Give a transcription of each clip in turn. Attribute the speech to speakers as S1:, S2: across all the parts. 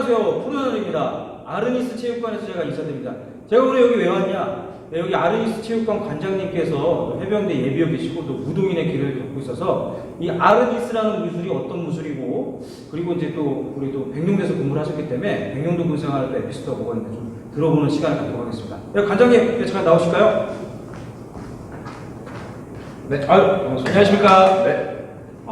S1: 안녕하세요. 푸른하늘입니다. 아르니스 체육관에서 제가 인사드립니다. 제가 오늘 여기 왜 왔냐? 네, 여기 아르니스 체육관 관장님께서 해병대 예비역 계시고 또 무도인의 길을 겪고 있어서 이 아르니스라는 무술이 어떤 무술이고 그리고 이제 또 우리 또 백령대에서 근무를 하셨기 때문에 백령도 군생활 때 에피소드가 있는지 좀 들어보는 시간을 갖도록 하겠습니다. 네, 관장님 네, 잠깐 나오실까요?
S2: 네.
S1: 아유. 안녕하십니까?
S2: 네.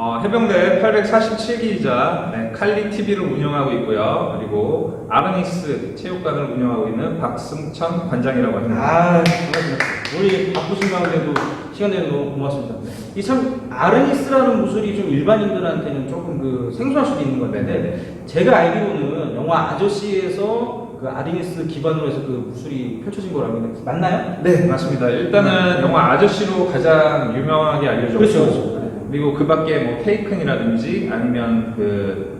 S2: 어, 해병대 847기이자 네, 칼리 TV를 운영하고 있고요. 그리고 아르니스 체육관을 운영하고 있는 박승천 관장이라고 합니다.
S1: 아, 반갑습니다. 우리 바쁘신 가운데도 시간 내서 너무 고맙습니다. 이 참 아르니스라는 무술이 좀 일반인들한테는 조금 그 생소할 수도 있는 건데 제가 알기로는 영화 아저씨에서 그 아르니스 기반으로 해서 그 무술이 펼쳐진 거라고 하는데 맞나요?
S2: 네, 맞습니다. 일단은 영화 아저씨로 가장 유명하게 알려졌고
S1: 그렇죠, 그렇죠.
S2: 그리고 그 밖에 뭐 테이큰이라든지 아니면 그,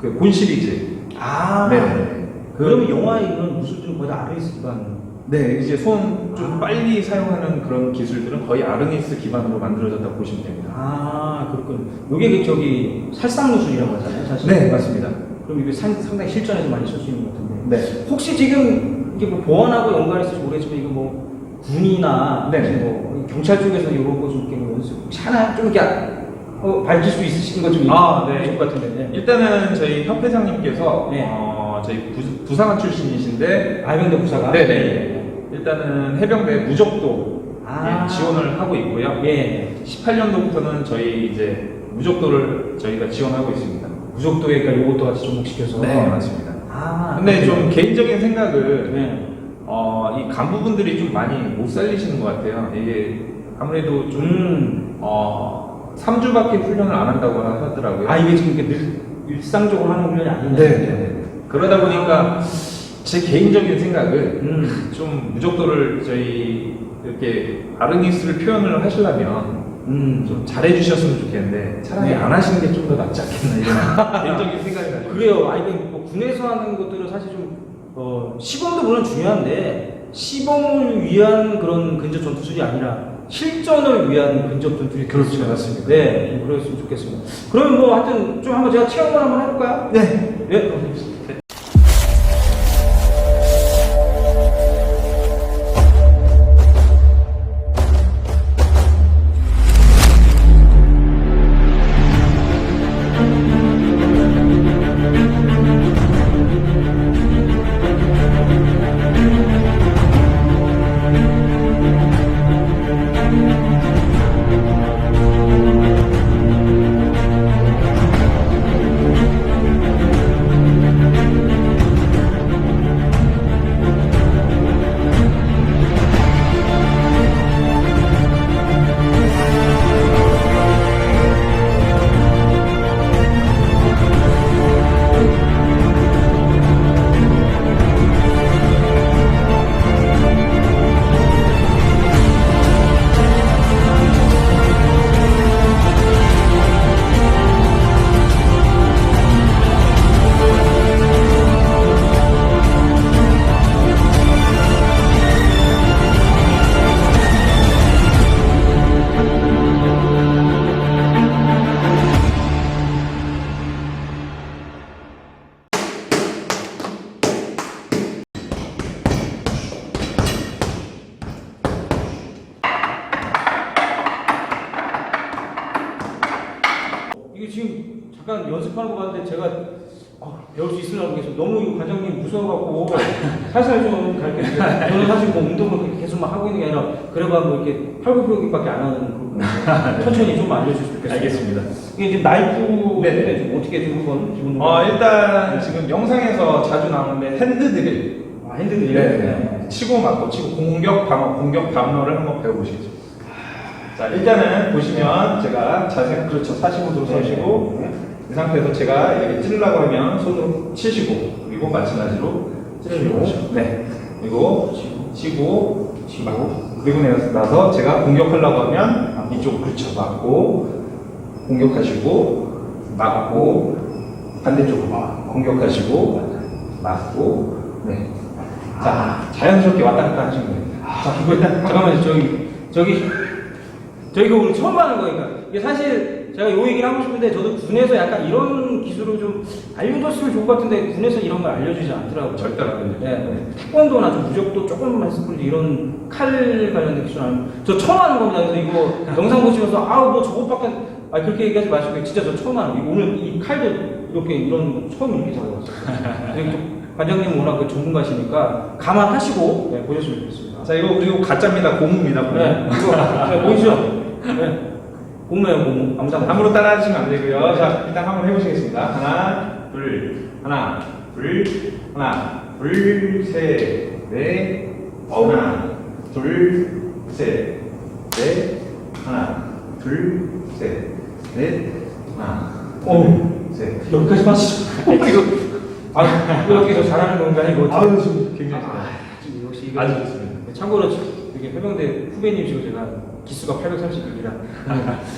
S2: 그본 시리즈.
S1: 아,
S2: 네.
S1: 그러면 영화에 이런 무술들은 거의 다 아르니스 기반.
S2: 네, 이제 손 좀 빨리 사용하는 그런 기술들은 거의 아르니스 기반으로 만들어졌다고 보시면 됩니다.
S1: 아, 그렇군. 요게 그 저기 살상 무술이라고 하잖아요, 사실.
S2: 네, 맞습니다.
S1: 그럼 이게 상, 상당히 실전에서 많이 쓸 수 있는 것 같은데.
S2: 네.
S1: 혹시 지금 이게 뭐 보안하고 연관이 있을지 모르겠지만 이거 뭐 군이나
S2: 네.
S1: 뭐 경찰 쪽에서 이런 거좀 이렇게 뭐 연습 혹시 하나 좀 이렇게 어, 밝힐 수 있으신 거좀
S2: 아, 네.
S1: 것 같은데.
S2: 일단은 저희 협회장님께서
S1: 네.
S2: 어, 저희 부, 부사관 출신이신데
S1: 아병대 부사가.
S2: 네네 일단은 해병대 무적도
S1: 아.
S2: 예, 지원을 하고 있고요.
S1: 예.
S2: 18년도부터는 저희 이제 무적도를 저희가 지원하고 있습니다.
S1: 무속도에 그러니까 요것도 같이 접목시켜서.
S2: 맞습니다.
S1: 아.
S2: 근데 좀 개인적인 생각은
S1: 네.
S2: 어, 이 간부분들이 좀 많이 못 살리시는 것 같아요. 이게 아무래도 좀
S1: 음.
S2: 어, 3주밖에 훈련을 안 한다고 하더라고요.
S1: 아 이게 지금 이렇게 늘 일상적으로 하는 훈련이 아니네.
S2: 네. 그러다 보니까 제 개인적인 생각은
S1: 음.
S2: 좀 무적도를 저희 이렇게 아르니스를 표현을 하시려면
S1: 음.
S2: 좀 잘해주셨으면 좋겠는데 차라리
S1: 네.
S2: 안 하시는 게 좀 더 낫지 않겠나 이런 개인적인 생각이 나요.
S1: 그래요. 아니, 그 뭐, 군에서 하는 것들은 사실 좀, 어, 시범도 물론 중요한데, 시범을 위한 그런 근접 전투술이 아니라, 실전을 위한 근접 전투술이
S2: 그렇죠, 맞습니다.
S1: 네, 좀 그랬으면 좋겠습니다. 그러면 뭐, 하여튼, 좀 한번 제가 체험을 한번 해볼까요?
S2: 네.
S1: 네. 팔굽혀펴기밖에 안 하는 그 천천히 좀 알려주셨으면 좋겠어요.
S2: 알겠습니다.
S1: 이게 지금 나이프
S2: 네네.
S1: 때좀 어떻게 좀 한번 기본
S2: 어, 일단 지금 영상에서 자주 나오는데 핸드드릴.
S1: 아, 핸드들이
S2: 네. 치고 맞고 치고 공격 방어 공격 방어를 한번 배워보시죠. 자 일단은 보시면 제가 자세 그렇죠 45도로 서시고
S1: 네.
S2: 이 상태에서 제가 이렇게 찌르려고 하면 손으로 치시고 그리고 마찬가지로 찌르시고 네 그리고 치고 치고. 그리고 나서 제가 공격하려고 하면 이쪽 그렇죠. 맞고 공격하시고 맞고 반대쪽으로 막 공격하시고 맞고. 네. 자 자연스럽게 왔다 갔다 하시면 됩니다.
S1: 자, 이거 일단 잠깐만요. 저기 저기 저희가 오늘 처음 하는 거니까. 이게 사실 제가 요 얘기를 하고 싶은데 저도 군에서 약간 이런 기술을 좀 알려줬으면 좋을 것 같은데 군에서 이런 걸 알려주지 않더라고요.
S2: 절대 안 알려주죠.
S1: 네, 네. 태권도나 좀 무적도 조금 했을 뿐이지 이런 칼 관련된 기술 안. 저 처음 하는 겁니다. 그래서 이거 영상 보시면서 아우 뭐 저것밖에 아 그렇게 얘기하지 마시고 진짜 저 처음 하는 거. 오늘 이 칼도 이렇게 이런 거 처음 이렇게 잡아봤어요. 관장님 워낙 그 전문가시니까 감안하시고 네, 보셨으면 좋겠습니다.
S2: 자 이거 그리고 가짜입니다. 고무입니다. 고무.
S1: 네, 이거 네, 보이시죠? 네. 고무예요, 고무. 아무 상
S2: 함부로 따라하시면 안 되고요. 자, 일단 한번 해보시겠습니다. 하나, 둘, 하나, 둘, 하나, 둘, 셋, 넷, 하나, 둘, 셋, 넷, 하나, 둘, 셋, 넷, 하나, 둘, 셋.
S1: 여기까지 마시죠. 이거 아 이렇게 저 잘하는 건가 이거.
S2: 아유, 좀 굉장히
S1: 아. 역시 이거
S2: 아주 좋습니다.
S1: 참고로 이게 해병대 후배님이시고 제가 기수가 831이라.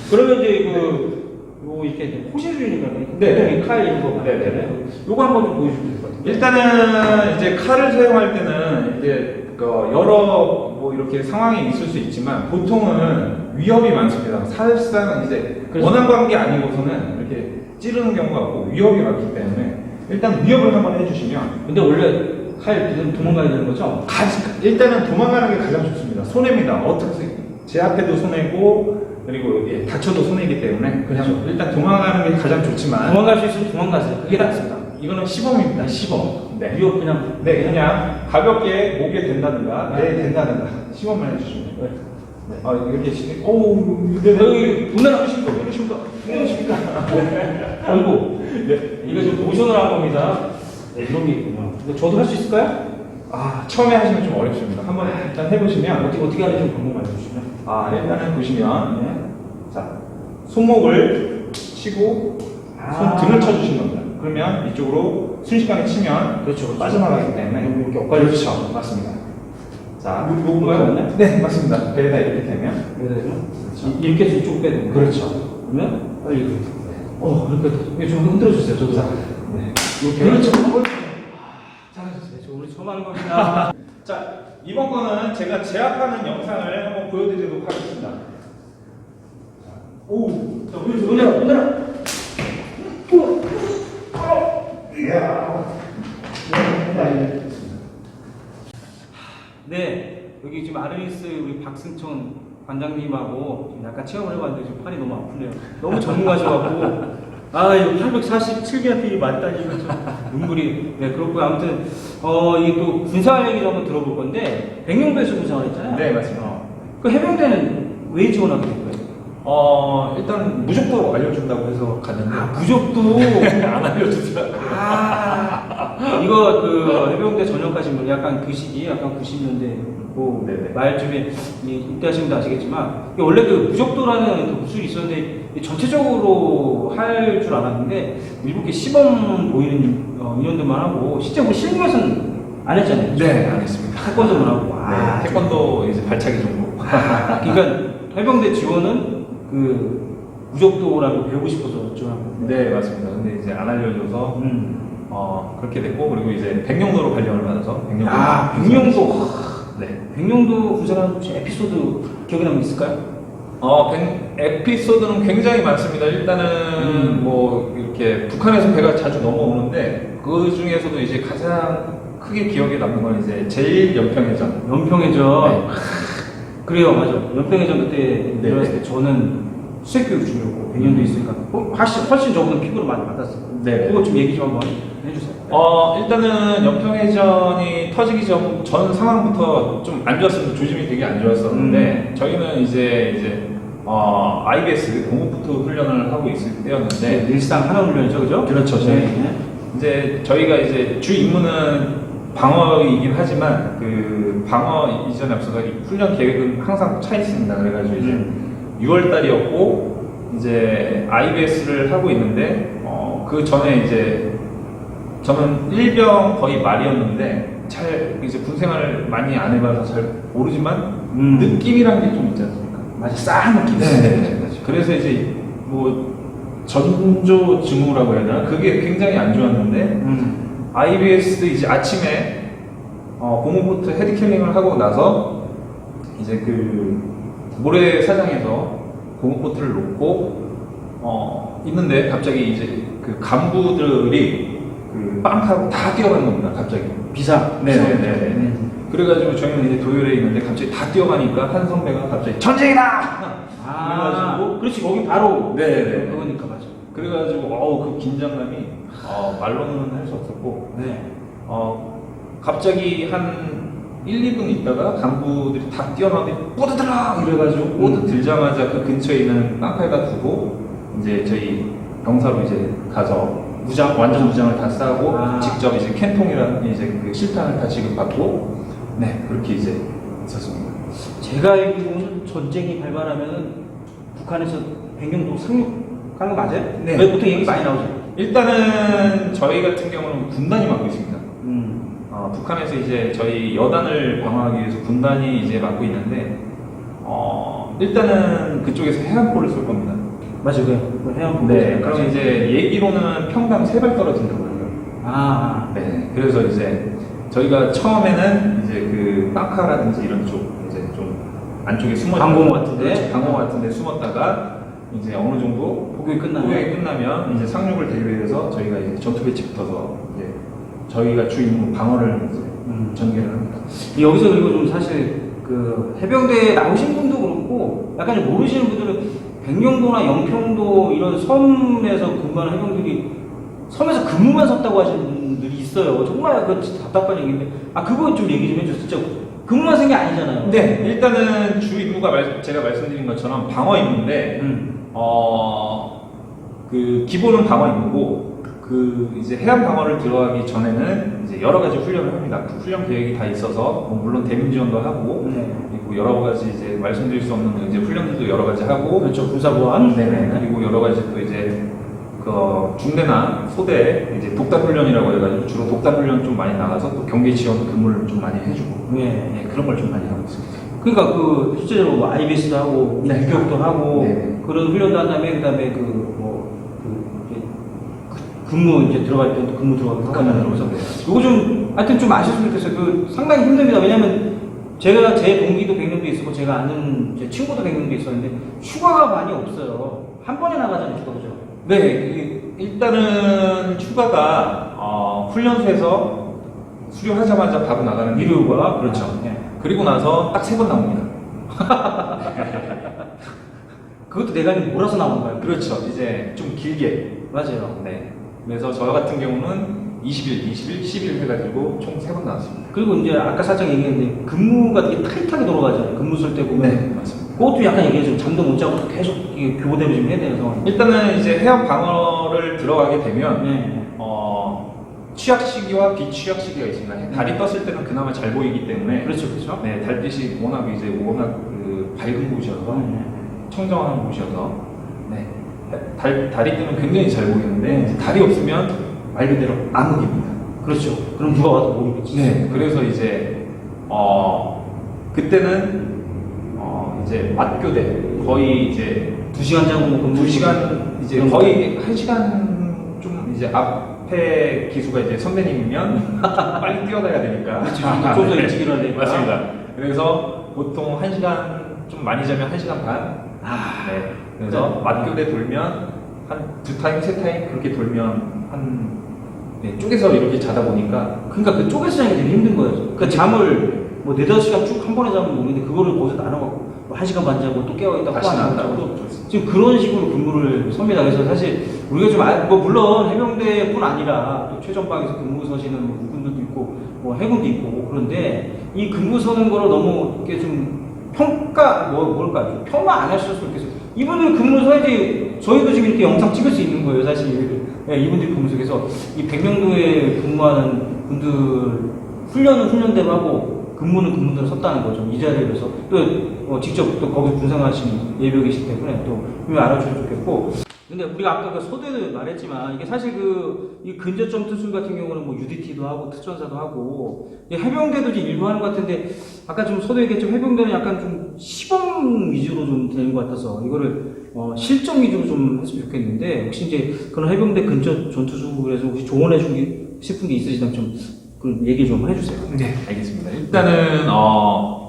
S1: 그러면 이제 그. 요 이렇게 호신술이니까
S2: 네.
S1: 칼 이런 거
S2: 네, 네, 네.
S1: 요거 한번 좀 보여주시면 될 것 같아요.
S2: 일단은 이제 칼을 사용할 때는 이제 그 여러 뭐 이렇게 상황이 있을 수 있지만 보통은 위협이 많습니다. 사실상 이제
S1: 그렇죠.
S2: 원한 관계 아니고서는 이렇게 찌르는 경우가 없고 위협이 많기 때문에 일단 위협을 한번 해주시면
S1: 근데 원래 칼 도망가야 되는 거죠?
S2: 가지, 일단은 도망가는 게 가장 좋습니다. 손해입니다. 어떻게 제 앞에도 손해고 그리고 예, 다쳐도 손해이기 때문에 그냥 일단 도망가는 게 가장 좋지만
S1: 도망갈 수 있으면 도망가세요. 그게 낫습니다.
S2: 이거는 시범입니다.
S1: 시범.
S2: 네.
S1: 위협 그냥.
S2: 네, 그냥 가볍게 목에 된다든가,
S1: 네.
S2: 네, 된다든가, 시범만 해주시면 돼요.
S1: 네.
S2: 네. 아, 이렇게 시 오우, 네,
S1: 여기 분단
S2: 이러십니까? 이러십니까? 이러십니까?
S1: 아이고.
S2: 네.
S1: 이거 지금 모션을 한 겁니다. 네, 이런 게 있군요. 근데 저도 할 수 있을까요?
S2: 아, 처음에 하시면 좀 어렵습니다. 한번 일단 해보시면,
S1: 어떻게, 어떻게 하는지 좀 방법 알려주시면.
S2: 아, 일단은 보시면,
S1: 네.
S2: 자, 손목을 치고,
S1: 아.
S2: 손 등을 쳐주시는 겁니다. 그러면 이쪽으로 순식간에 치면
S1: 그렇죠, 그렇죠.
S2: 빠져나가기 때문에
S1: 이렇게 엇갈려
S2: 그렇죠. 맞습니다. 자,
S1: 요- 요건가요, 맞나요?
S2: 네, 맞습니다. 배에다 이렇게 되면
S1: 이렇게 되면 이- 이렇게 해서 이쪽으로 빼야 되는 거예요.
S2: 그렇죠.
S1: 그러면 빨리 이렇게. 어. 이거 좀 흔들어 주세요. 저도.
S2: 네.
S1: 이렇게. 그렇죠. 잘하셨어요. 저 우리 처음 하는 겁니다.
S2: 자, 이번 거는 제가 제압하는 영상을 한번 보여드리도록 하겠습니다. 자, 오, 자, 보여주세요.
S1: 흔들어.
S2: 이야.
S1: 네, 여기 지금 아르니스 우리 박승천 관장님하고 지금 약간 체험을 해봤는데 지금 팔이 너무 아프네요. 너무 전문가셔갖고 아 이거 847개나 필이 맞다니 눈물이 네 그렇고요. 아무튼 어 이게 또 군사 얘기를 한번 들어볼 건데 백령배수 군사관 있잖아요.
S2: 네, 맞습니다.
S1: 그 해병대는 왜 지원하게 된 거예요?
S2: 어, 일단 무조건 알려준다고 해서 갔는데
S1: 아 무적도
S2: 안 알려주더라고요.
S1: 아 이거 그 해병대 전역하신 분 약간 그 시기 약간 90년대 뭐
S2: 네네.
S1: 말쯤에 하시면 다 아시겠지만 이게 원래 그 무적도라는 그 무술이 있었는데 이게 전체적으로 할 줄 알았는데 일부 이렇게 시범 보이는 어, 인원들만 하고 실제 우리 실무에서는 안 했잖아요.
S2: 네, 알겠습니다.
S1: 태권도만 하고 아,
S2: 네, 태권도 이제 발차기 정도.
S1: 그러니까 해병대 지원은 그 무적도라고 배우고 싶어서 지원한 거예요.
S2: 네, 맞습니다. 근데 이제 안 알려줘서
S1: 음.
S2: 어, 그렇게 됐고 그리고 이제 백령도로 발령을 받아서 백령도.
S1: 아 백령도
S2: 네.
S1: 백령도 군사관 혹시 에피소드 기억에 남는 게 있을까요?
S2: 어, 백- 에피소드는 굉장히 많습니다. 일단은
S1: 음.
S2: 뭐 이렇게 북한에서 배가 자주 넘어오는데 그 중에서도 이제 가장 크게 기억에 남는 건 이제 제일 연평해전.
S1: 연평해전
S2: 네.
S1: 그래요 맞아 연평해전 그때
S2: 네.
S1: 일어났을 때 저는 수색교육 주려고 100년도 있으니까 어, 훨씬, 훨씬 저보다 피부를 많이 받았어요
S2: 네.
S1: 그거 좀 얘기 좀 한번 해주세요
S2: 어, 일단은 연평해전이 터지기 전, 전 상황부터 좀 안 좋았었는데 조짐이 되게 안 좋았었는데 저희는 이제 이제 어, IBS 공업부터 훈련을 하고 있을 때였는데
S1: 네, 일상 하나 훈련이죠 그죠?
S2: 그렇죠.
S1: 네.
S2: 이제 저희가 이제 주 임무는 방어이긴 하지만 그 방어 이전에 앞서서 이 훈련 계획은 항상 차 있습니다. 그래가지고 이제
S1: 음.
S2: 6월 달이었고 이제 IBS를 하고 있는데 어, 그 전에 이제 저는 일병 거의 말이었는데 잘 이제 군 생활을 많이 안 해봐서 잘 모르지만
S1: 음.
S2: 느낌이란 게 좀 있지 않습니까?
S1: 맞아 싸한 느낌
S2: 네. 그래서 이제 뭐 전조 증후라고 해야 되나? 그게 굉장히 안 좋았는데
S1: 음.
S2: IBS 이제 아침에 어, 고무보트 헤드캐링을 하고 나서 이제 그 모래사장에서 고무보트를 놓고 어, 있는데 갑자기 이제 그 간부들이 그 빵하고 다 뛰어가는 겁니다. 갑자기.
S1: 비상.
S2: 네네네.
S1: 음.
S2: 그래가지고 저희는 이제 도열에 있는데 갑자기 다 뛰어가니까 한 선배가 갑자기 전쟁이다.
S1: 아,
S2: 그래가지고
S1: 그렇지 거기 바로
S2: 네네네.
S1: 그거니까 맞아.
S2: 그래가지고 어우 그 긴장감이 어, 말로는 할 수 없었고
S1: 네.
S2: 어, 갑자기 한 1, 2분 있다가 간부들이 다 뛰어나는데 모두 들라 이래가지고 모두
S1: 음.
S2: 들자마자 그 근처에 있는 깡칼에다 두고 이제 저희 병사로 이제 가서 무장 완전 무장을 다 싸고
S1: 아.
S2: 직접 이제 캔통이라는 이제 그 실탄을 다 지급받고 네 그렇게 이제 있었습니다.
S1: 제가 알기로는 전쟁이 발발하면 북한에서 백령도 상륙하는 거 맞아요?
S2: 네.
S1: 왜 보통 얘기 많이 나오죠.
S2: 일단은 저희 같은 경우는 군단이 맡고 있습니다.
S1: 음.
S2: 어, 북한에서 이제 저희 여단을 방어하기 위해서 군단이 이제 맡고 있는데 어, 일단은 그쪽에서 해안포를 쏠 겁니다.
S1: 맞아요. 그 해양
S2: 네, 그럼 이제 얘기로는 평당 세 발 떨어진다고 해요.
S1: 아.
S2: 네, 그래서 이제 저희가 처음에는 이제 그 땅카라든지 이런 쪽 이제 좀 안쪽에 숨어
S1: 방공호 같은데?
S2: 그렇죠, 방공호 같은데 숨었다가 이제 어느 정도
S1: 복역이 끝나면?
S2: 복역이 끝나면 이제 상륙을 대비해서 저희가 이제 전투 배치 붙어서 저희가 주 임무 방어를
S1: 음.
S2: 전개를 합니다.
S1: 여기서 그리고 좀 사실 그 해병대에 나오신 분도 그렇고 약간 좀 모르시는 분들은 백령도나 영평도 이런 섬에서 근무하는 해병들이 섬에서 근무만 섰다고 하시는 분들이 있어요. 정말 그 답답한 얘기인데 아 그거 좀 얘기 좀 해주세요. 진짜 근무만 쓴게 아니잖아요.
S2: 네, 일단은 주 임무가 말- 제가 말씀드린 것처럼 방어 임무인데
S1: 음.
S2: 어, 그 기본은 방어 임무고 그 이제 해안 방어를 들어가기 전에는 이제 여러 가지 훈련을 합니다. 그 훈련 계획이 다 있어서 뭐 물론 대민 지원도 하고
S1: 네.
S2: 그리고 여러 가지 이제 말씀드릴 수 없는 이제 훈련들도 여러 가지 하고
S1: 그렇죠. 군사보안.
S2: 네네. 그리고 여러 가지 또 이제 그 중대나 소대 이제 독단 훈련이라고 해가지고 주로 독단 훈련 좀 많이 나가서 또 경계 지원 근무를 좀 많이 해주고
S1: 네.
S2: 네, 그런 걸 좀 많이 하고 있습니다.
S1: 그러니까 그 실제로 뭐 IBS도 하고
S2: 네.
S1: 유격도 하고
S2: 네.
S1: 그런 훈련도 한 다음에 그다음에 그, 그 근무 이제 들어갈 때도 근무 들어가고 하잖아요. 그래서 이거 좀 하여튼 좀 아셨으면 좋겠어요. 그 상당히 힘듭니다. 왜냐면 제가 제 동기도 백령도 있었고 제가 아는 제 친구도 백령도 있었는데 휴가가 많이 없어요. 한 번에 나가잖아요, 휴가 그죠?
S2: 네, 이- 일단은 휴가가 어, 훈련소에서 수료하자마자 바로 나가는 게
S1: 미루가
S2: 그렇죠.
S1: 네.
S2: 그리고 나서 딱 세 번 나옵니다.
S1: 그것도 내가 몰아서 나오는 거예요.
S2: 그렇죠. 이제 좀 길게.
S1: 맞아요.
S2: 네. 그래서 저 같은 경우는 20일, 20일, 10일 해가지고 총 세 번 나왔습니다.
S1: 그리고 이제 아까 살짝 얘기했는데 근무가 되게 타이트하게 돌아가잖아요. 근무 쓸 때 보면
S2: 네, 맞습니다.
S1: 그것도 약간 얘기해줘. 잠도 못 자고 계속 이게 교대로 지금 해야 되는 상황.
S2: 일단은 이제 해양 방어를 들어가게 되면
S1: 네.
S2: 어, 취약 시기와 비취약 시기가 있습니다. 달이 떴을 때는 그나마 잘 보이기 때문에
S1: 그렇죠, 그렇죠.
S2: 네, 달빛이 워낙 이제 워낙 그 밝은 곳이어서
S1: 네.
S2: 청정한 곳이어서 네, 달, 달이 뜨면 굉장히 잘 보이는데 달이 없으면 말 그대로 암흑입니다.
S1: 그렇죠. 그럼 누가 와도 모르겠지.
S2: 네, 그래서 이제 어 그때는 어 이제 맞교대 거의 이제
S1: 두 시간 자고 뭐 근무
S2: 두 시간 이제 거의 한 시간 좀 이제 앞에 기수가 이제 선배님이면 빨리 뛰어나야 되니까
S1: 좀더 일찍 일어나야 되니까.
S2: 맞습니다. 그래서 보통 한 시간 좀 많이 자면 한 시간 반.
S1: 아,
S2: 네. 그래서
S1: 네.
S2: 맞교대 돌면 한 두 타임 세 타임 그렇게 돌면 한 네, 쪼개서 이렇게 자다 보니까
S1: 그러니까 그 쪼개서 자는 게 되게 힘든 거예요. 그러니까 잠을 뭐 네다섯 시간 쭉 한 번에 자면 모르는데 그거를 거기서 나눠갖고 뭐한 시간 반 자고 또 깨어있다 또안
S2: 나가고
S1: 자고 또 지금 그런 식으로 근무를 섭니다. 그래서 사실 우리가 좀, 아, 뭐 물론 해병대뿐 아니라 또 최전방에서 근무 서시는 뭐 있고 뭐 해군도 있고 그런데 이 근무 서는 거를 너무 이렇게 좀 평가, 뭐, 뭘까, 좀 폄하 안 하셨으면 좋겠어요. 이분들 근무 서야지 저희도 지금 이렇게 영상 찍을 수 있는 거예요, 사실. 예, 이분들이 근무 속에서 이 백령도에 근무하는 분들 훈련은 훈련대로 하고 근무는 근무대로 섰다는 거죠. 이 자리에 그래서 또 어, 직접 또 거기 분생하신 예벽이시기 때문에 또 알아주셔도 좋겠고. 근데 우리가 아까 그 소대도 말했지만 이게 사실 그 이 근접점 특수 같은 경우는 뭐 UDT도 하고 특전사도 하고 이 해병대도 이제 일부 하는 것 같은데 아까 좀 소대 얘기했지만 해병대는 약간 좀 시범 위주로 좀 되는 것 같아서 이거를 어, 실전 위주로 좀 했으면 좋겠는데 혹시 이제 그런 해병대 근처 전투수에서 혹시 조언해 주고 싶은 게 있으시다면 좀 그 얘기 좀 해주세요.
S2: 네, 알겠습니다. 일단은 어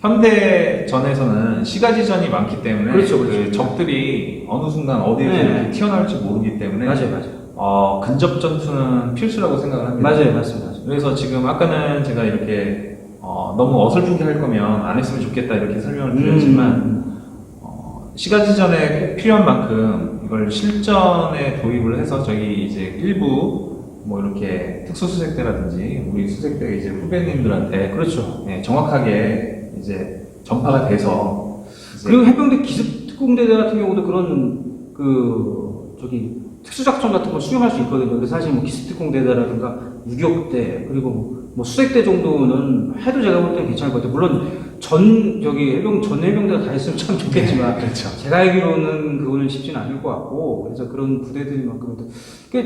S2: 현대전에서는 시가지전이 많기 때문에
S1: 그렇죠,
S2: 그
S1: 그렇죠.
S2: 적들이 어느 순간 어디에서
S1: 네.
S2: 이렇게 튀어나올지 모르기 때문에
S1: 맞아요, 맞아요.
S2: 어, 근접 전투는 필수라고 생각을 합니다.
S1: 맞아요, 맞습니다.
S2: 그래서 지금 아까는 제가 이렇게 어, 너무 어설프게 할 거면 안 했으면 좋겠다 이렇게 설명을 드렸지만
S1: 음,
S2: 어, 시가지전에 꼭 필요한 만큼 이걸 실전에 도입을 해서 저희 이제 일부 뭐 이렇게 특수수색대라든지 우리 수색대 이제 후배님들한테
S1: 그렇죠.
S2: 네, 정확하게 이제 전파가 돼서 이제
S1: 그리고 해병대 기습 특공대대 같은 경우도 그런 그 저기 특수작전 같은 걸 수행할 수 있거든요. 그래서 사실 뭐 기습 특공대대라든가 유격대 그리고 뭐 수색대 정도는 해도 제가 볼 때는 괜찮을 것 같아요. 물론 전 저기 해병 전 해병대가 다 했으면 참 좋겠지만
S2: 그렇죠.
S1: 제가 알기로는 그거는 쉽지는 않을 것 같고 그래서 그런 부대들만큼은 그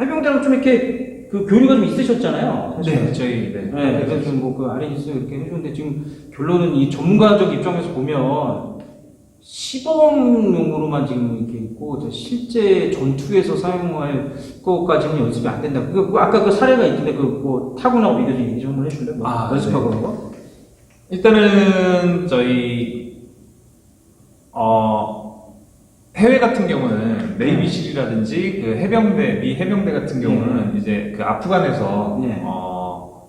S1: 해병대랑 좀 이렇게 그 교류가 좀 있으셨잖아요. 사실.
S2: 네, 저희 네.
S1: 네, 그래서 지금 뭐그 아레니스 이렇게 해주는데 지금 결론은 이 전문가적 입장에서 보면 시범용으로만 지금 이렇게 있고 저 실제 전투에서 사용할 것까지는 연습이 안 된다. 그, 그 아까 그 사례가 있던데 그 뭐 타고나고 이거 좀 얘기 좀 해줄래? 뭐
S2: 아,
S1: 연습하고
S2: 네.
S1: 그런 거?
S2: 일단은 저희 어 해외 같은 경우는 네이비실이라든지 그 해병대 미 해병대 같은 경우는 이제 그 아프간에서
S1: 네.
S2: 어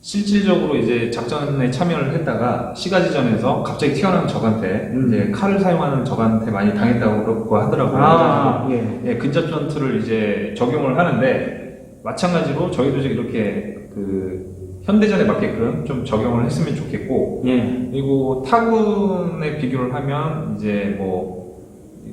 S2: 실질적으로 이제 작전에 참여를 했다가 시가지전에서 갑자기 튀어나온 적한테
S1: 음.
S2: 이제 칼을 사용하는 적한테 많이 당했다고 그러고 하더라고요.
S1: 아, 예.
S2: 예, 근접 전투를 이제 적용을 하는데 마찬가지로 저희도 이제 이렇게 그 현대전에 맞게끔 좀 적용을 했으면 좋겠고
S1: 예.
S2: 그리고 타군에 비교를 하면 이제 뭐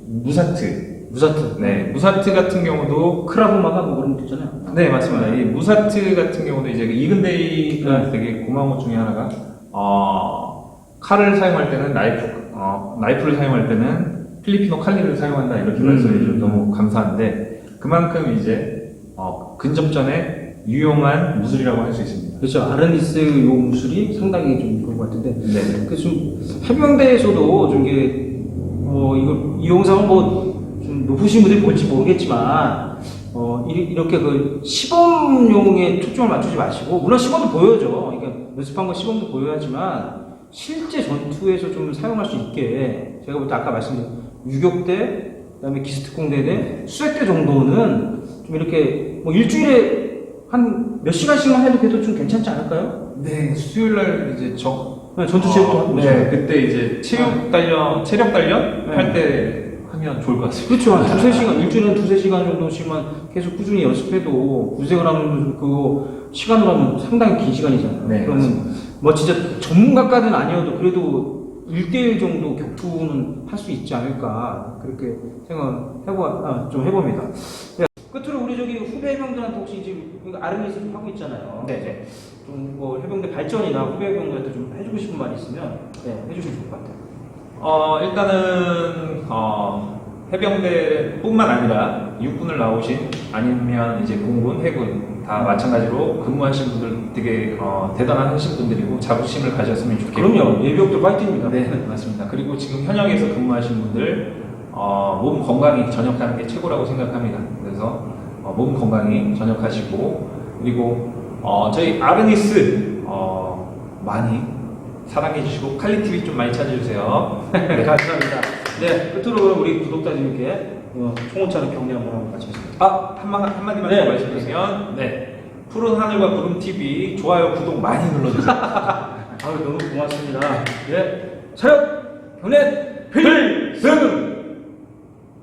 S2: 무사트
S1: 무사트.
S2: 네 무사트 같은 경우도
S1: 크라브마가 뭐 그런 거 있잖아요.
S2: 네 맞습니다 이 무사트 같은 경우도 이제 이근데이가
S1: 네.
S2: 되게 고마운 것 중에 하나가 어 칼을 사용할 때는 나이프 어 나이프를 사용할 때는 필리피노 칼리를 사용한다 이렇게
S1: 음.
S2: 말씀해 주셔서 너무 감사한데 그만큼 이제 어 근접전에 유용한 무술이라고 할 수 있습니다.
S1: 그렇죠. 아르니스 요 무술이 상당히 좀 그런 것 같은데
S2: 네.
S1: 그좀 해병대에서도 좀 이게 뭐 이거 이 영상을 뭐좀 높으신 분들이 볼지 모르겠지만 어 이- 이렇게 그 시범용에 초점을 맞추지 마시고 물론 시범도 보여줘. 그러니까 연습한 거 시범도 보여야지만 실제 전투에서 좀 사용할 수 있게 제가 볼 때 아까 말씀드린 유격대 그다음에 기습특공대대 수색대 정도는 좀 이렇게 뭐 일주일에 한 몇 시간씩만 해도 그래도 좀 괜찮지 않을까요?
S2: 네, 수요일 날 이제 적
S1: 네, 전투 체육도
S2: 어,
S1: 하고
S2: 네, 그때 이제 체육 단련, 체력 단련
S1: 네.
S2: 할때 하면 좋을 것 같습니다.
S1: 그렇죠. 한 두세 시간, 일주일에 한 두세 시간 정도씩만 계속 꾸준히 연습해도 군생을 하면 그거 시간으로 하면 상당히 긴 시간이잖아요.
S2: 네,
S1: 그러면 뭐 진짜 전문가까지는 아니어도 그래도 1대1 정도 격투는 할 수 있지 않을까 그렇게 생각해보, 아, 좀 해봅니다. 네. 끝으로 우리 저기 후배 해병들한테 혹시 지금 좀 하고 있잖아요.
S2: 네.
S1: 좀뭐 해병대 발전이나 후배 해병들한테 좀 해주고 싶은 말 있으면 네, 해주시면 좋을 것 같아요.
S2: 어, 일단은 어, 해병대뿐만 아니라 육군을 나오신 아니면 이제 공군, 해군 다 마찬가지로 근무하신 분들 되게 어, 대단하신 분들이고 자부심을 가졌으면 좋겠고
S1: 그럼요. 예비역들 파이팅입니다.
S2: 네, 맞습니다. 그리고 지금 현역에서 근무하신 분들 어, 몸 건강히 전역하는 게 최고라고 생각합니다. 그래서 어, 몸 건강히 전역하시고 그리고 어, 저희 아르니스 어, 많이 사랑해 주시고 칼리 TV 좀 많이 찾아주세요.
S1: 네, 감사합니다. 네, 끝으로 우리 구독자님께 어, 총호차는 격려 한번 마치겠습니다.
S2: 아 한마 한마디만
S1: 네.
S2: 더 말씀드리면 네 푸른 하늘과 구름 TV 좋아요 구독 많이 눌러주세요.
S1: 아유, 너무 고맙습니다. 네, 사역, 경례, 필승!